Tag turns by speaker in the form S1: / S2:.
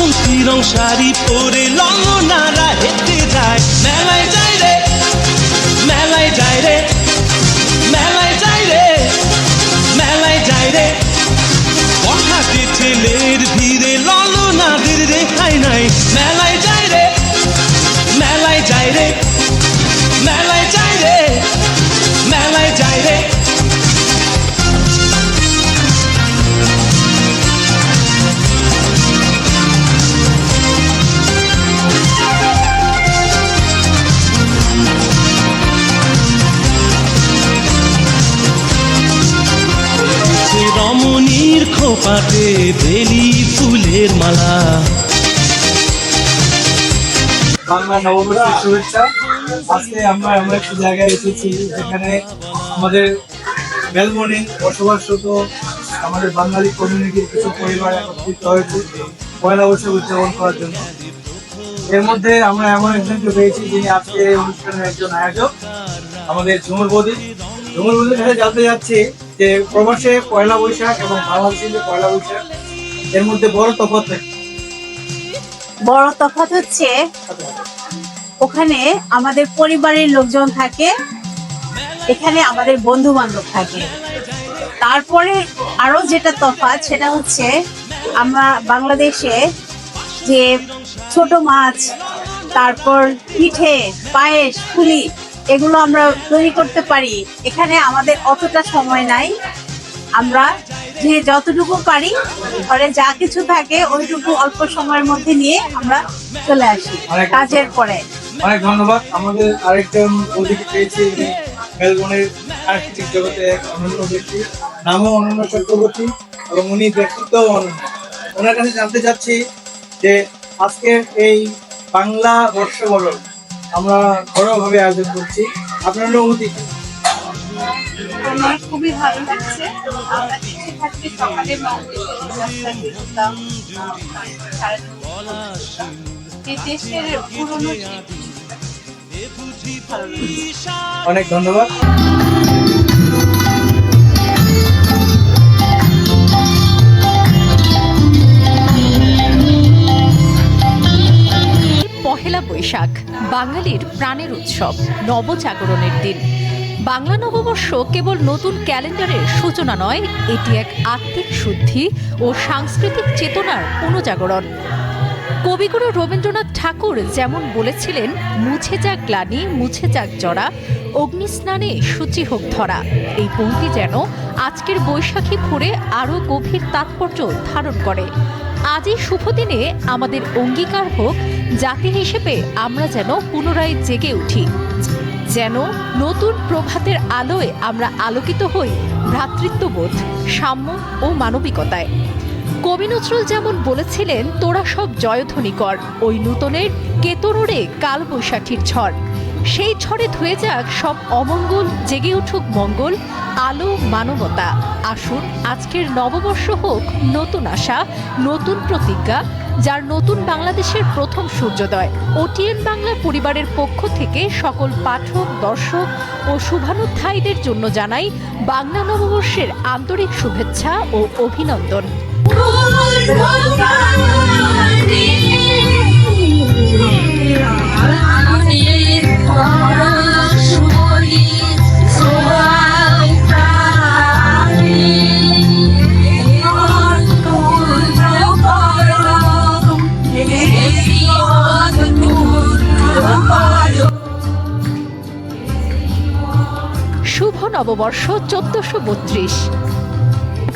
S1: এখন তিরং শাড়ি পরে লঙ্গনারা হেতে খোপাতে বেলি ফুলের মালা।
S2: বাংলা নববর্ষের শুভেচ্ছা। আজকে আমরা এমন একটি জায়গায় এসেছি যেখানে আমাদের মেলবোর্নে বসবাসরত আমাদের বাঙালি কমিউনিটির কিছু পরিবার একত্রিত হয়েছে পয়লা বৈশাখ উদযাপন করার জন্য। এর মধ্যে আমরা এমন একজনকে পেয়েছি যিনি আজকে এই অনুষ্ঠানের একজন আয়োজক, আমাদের ঝুমুর বদি। ঝুমুর বদির কাছে জানতে যাচ্ছি যে প্রবাসে পয়লা বৈশাখ এবং বাংলাদেশে যে পয়লা বৈশাখ, এর মধ্যে বড় তফাৎ
S3: বড় তফাৎ হচ্ছে ওখানে আমাদের পরিবারের লোকজন থাকে, এখানে আমাদের বন্ধু বান্ধব থাকে। তারপরে আরও যেটা তফাৎ সেটা হচ্ছে আমরা বাংলাদেশে যে ছোট মাছ, তারপর পিঠে, পায়েস, পুলি এগুলো আমরা তৈরি করতে পারি। এখানে আমাদের অতটা সময় নাই। আমরা যে যতটুকু পারি ঘরে যা কিছু থাকে ওইটুকু অল্প সময়ের মধ্যে নিয়ে আমরা চলে আসি কাজের পরে।
S2: অনেক ধন্যবাদ। আমাদের আরেকজন অতিথি পেয়েছি মেলবোর্নের সাংস্কৃতিক জগতে এক অনন্য ব্যক্তি। নামও অনন্য চক্রবর্তী এবং উনি ব্যক্তিত্ব অনন্য। ওনার কাছে জানতে চাচ্ছি যে আজকের এই বাংলা বর্ষবরণ আমরা ঘরোয়াভাবে আয়োজন করছি। আপনার অনুভূতি
S3: আমার খুবই ভালো লাগছে। আমরা ইচ্ছে থাকলে সকালে রাস্তা বেরোতাম সারাদিন এই দেশের পুরনো ভালো লাগছে
S2: অনেক ধন্যবাদ।
S4: পহেলা বৈশাখ, বাঙালির প্রাণের উৎসব, নবজাগরণের দিন। বাংলা নববর্ষ কেবল নতুন ক্যালেন্ডারের সূচনা নয়, এটি এক আত্মিক শুদ্ধি ও সাংস্কৃতিক চেতনার পুনজাগরণ। কবিগুরু রবীন্দ্রনাথ ঠাকুর যেমন বলেছিলেন, মুছে যাক গ্লানি, মুছে যাক জরা, অগ্নিস্নানে সূচি হোক ধরা। এই পঙ্ক্তি যেন আজকের বৈশাখী ভোরে আরও গভীর তাৎপর্য ধারণ করে। আজ এই শুভ দিনে আমাদের অঙ্গীকার হোক, জাতি হিসেবে আমরা যেন পুনরায় জেগে উঠি। যেন নতুন প্রভাতের আলোয় আমরা আলোকিত হই ভ্রাতৃত্ববোধ, সাম্য ও মানবিকতায়। কবি নজরুল যেমন বলেছিলেন, তোরা সব জয়ধ্বনি কর ওই নূতনের কেতরোড়ে কাল বৈশাখীর ঝড়। সেই ঝড়ে ধুয়ে যাক সব অমঙ্গল, জেগে উঠুক মঙ্গল আলো, মানবতা। আসুন, আজকের নববর্ষ হোক নতুন আশা, নতুন প্রতিজ্ঞা, যার নতুন বাংলাদেশের প্রথম সূর্যোদয়। ওটিএন বাংলা পরিবারের পক্ষ থেকে সকল পাঠক, দর্শক ও শুভানুধ্যায়ীদের জন্য জানাই বাংলা নববর্ষের আন্তরিক শুভেচ্ছা ও অভিনন্দন। নববর্ষ চোদ্দশো বত্রিশ।